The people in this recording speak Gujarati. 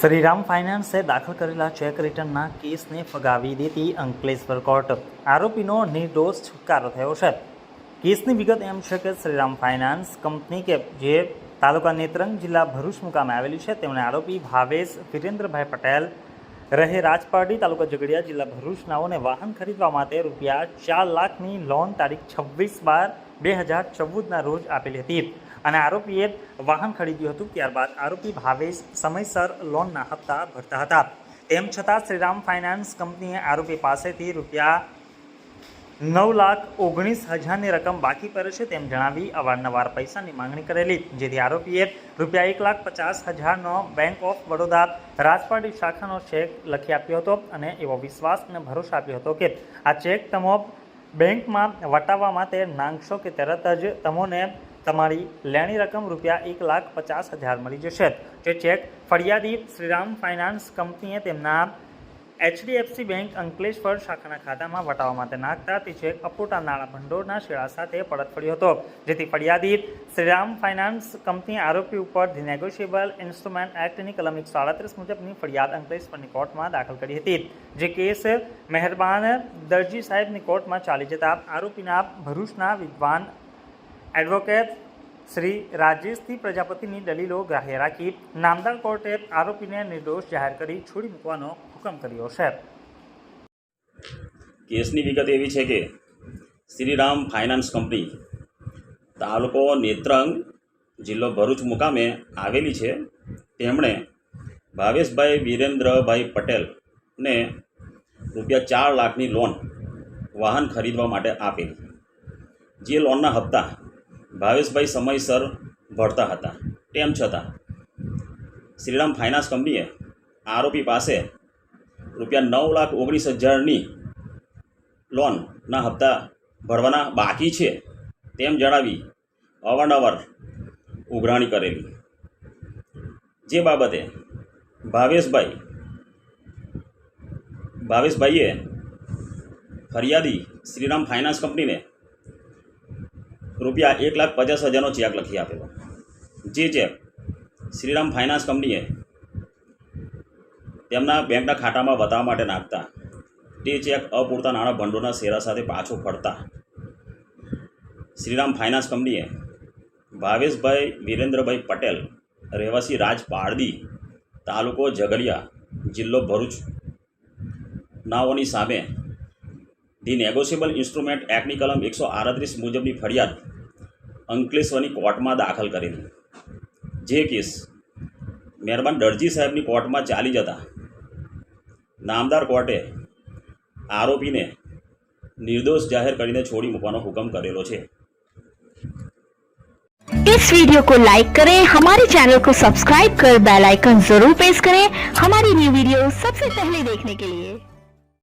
શ્રીરામ ફાઇનાન્સે દાખલ કરેલા ચેક રિટર્નના કેસને ફગાવી દેતી અંકલેશ્વર કોર્ટ. આરોપીનો નિર્દોષ છુટકારો થયો છે. કેસની વિગત એમ છે કે શ્રીરામ ફાઇનાન્સ કંપની કે જે તાલુકા નેત્રંગ જિલ્લા ભરૂચ મુકામે આવેલી છે, તેમણે આરોપી ભાવેશ વિરેન્દ્રભાઈ પટેલ, રહે રાજપારડી તાલુકા ઝઘડિયા જિલ્લા ભરૂચનાઓને વાહન ખરીદવા માટે રૂપિયા ચાર લાખની લોન તારીખ છવ્વીસ બાર બે હજાર ચૌદના રોજ આપેલી હતી. અને આરોપીએ વાહન ખરીદ્યું હતું ત્યારબાદ આરોપી ભાવેશ સમયસર લોનના હપ્તા ભરતા હતા. તેમ છતાં શ્રીરામ ફાઇનાન્સ કંપનીએ આરોપી પાસેથી રૂપિયા નવ લાખ ઓગણીસ હજારની રકમ બાકી પડે છે તેમ જણાવી અવારનવાર પૈસાની માંગણી કરેલી. જેથી આરોપીએ રૂપિયા એક લાખ પચાસ હજારનો બેંક ઓફ બરોડા રાજપાડી શાખાનો ચેક લખી આપ્યો હતો અને એવો વિશ્વાસ અને ભરોસો આપ્યો હતો કે આ ચેક તમો બેંકમાં વટાવવા માટે નાંગશો કે તરત જ તમોને તમારી લેણી રકમ રૂપિયા એક લાખ પચાસ હજાર મળી જશે. જે ચેક ફરિયાદી શ્રીરામ ફાઇનાન્સ કંપનીએ તેમના એચડીએફસી બેંક અંકલેશ્વર શાખાના ખાતામાં વટાવવા માટે નાખતા તે ચેક અપોટા નાણાં ભંડોળના શેળા સાથે પરત ફર્યો હતો. જેથી ફરિયાદી શ્રીરામ ફાઇનાન્સ કંપની આરોપી ઉપર ધી નેગોશિયેબલ ઇન્સ્ટ્રુમેન્ટ એક્ટની કલમ એકસો આડત્રીસ મુજબની ફરિયાદ અંકલેશ્વરની કોર્ટમાં દાખલ કરી હતી. જે કેસ મહેરબાન દરજી સાહેબની કોર્ટમાં ચાલી જતા આરોપીના ભરૂચના વિદ્વાન એડવોકેટ શ્રી રાજેશથી પ્રજાપતિની દલીલો ગ્રાહ્ય રાખી નામદાર કોર્ટે આરોપીને નિર્દોષ જાહેર કરી છોડી મૂકવાનો હુકમ કર્યો છે. કેસની વિગત એવી છે કે શ્રીરામ ફાઇનાન્સ કંપની તાલુકો નેત્રંગ જિલ્લો ભરૂચ મુકામે આવેલી છે. તેમણે ભાવેશભાઈ વિરેન્દ્રભાઈ પટેલને રૂપિયા ચાર લાખની લોન વાહન ખરીદવા માટે આપેલી. જે લોનના હપ્તા ભાવેશભાઈ સમયસર ભરતા હતા. તેમ છતાં, શ્રીરામ ફાઇનાન્સ કંપનીએ આરોપી પાસે રૂપિયા નવ લાખ ઓગણીસ હજારની લોનના હપ્તા ભરવાના બાકી છે તેમ જણાવી અવારનવાર ઉઘરાણી કરેલી. જે બાબતે ભાવેશભાઈ, ભાવેશભાઈએ ફરિયાદી શ્રીરામ ફાઇનાન્સ કંપનીને રૂપિયા એક લાખ પચાસ હજારનો ચેક લખી આપેલો. જે ચેક શ્રીરામ ફાઇનાન્સ કંપનીએ તેમના બેંકના ખાતામાં બતાવવા માટે નાખતા, તે ચેક અપૂરતા નાણાં ભંડોળના શેરા સાથે પાછો ફરતા. શ્રીરામ ફાઇનાન્સ કંપનીએ ભાવેશભાઈ વિરેન્દ્રભાઈ પટેલ, રહેવાસી રાજ તાલુકો ઝઘડિયા, જિલ્લો ભરૂચ, નાઓની સામે ધી નેગોશિયેબલ ઇન્સ્ટ્રુમેન્ટ એક્ટની કલમ એકસો આડત્રીસ મુજબની ફરિયાદ અંકલેશ્વરની કોર્ટમાં દાખલ કરેલી જે કેસ મહેરબાન દરજી સાહેબની કોર્ટમાં ચાલી જતા નામદાર કોર્ટે આરોપીને નિર્દોષ જાહેર કરીને છોડી મૂકવાનો હુકમ કરેલો છે इस वीडियो को लाइक करें हमारे चैनल को सब्सक्राइब कर बेल आइकन जरूर प्रेस करें हमारी न्यू वीडियो सबसे पहले देखने के लिए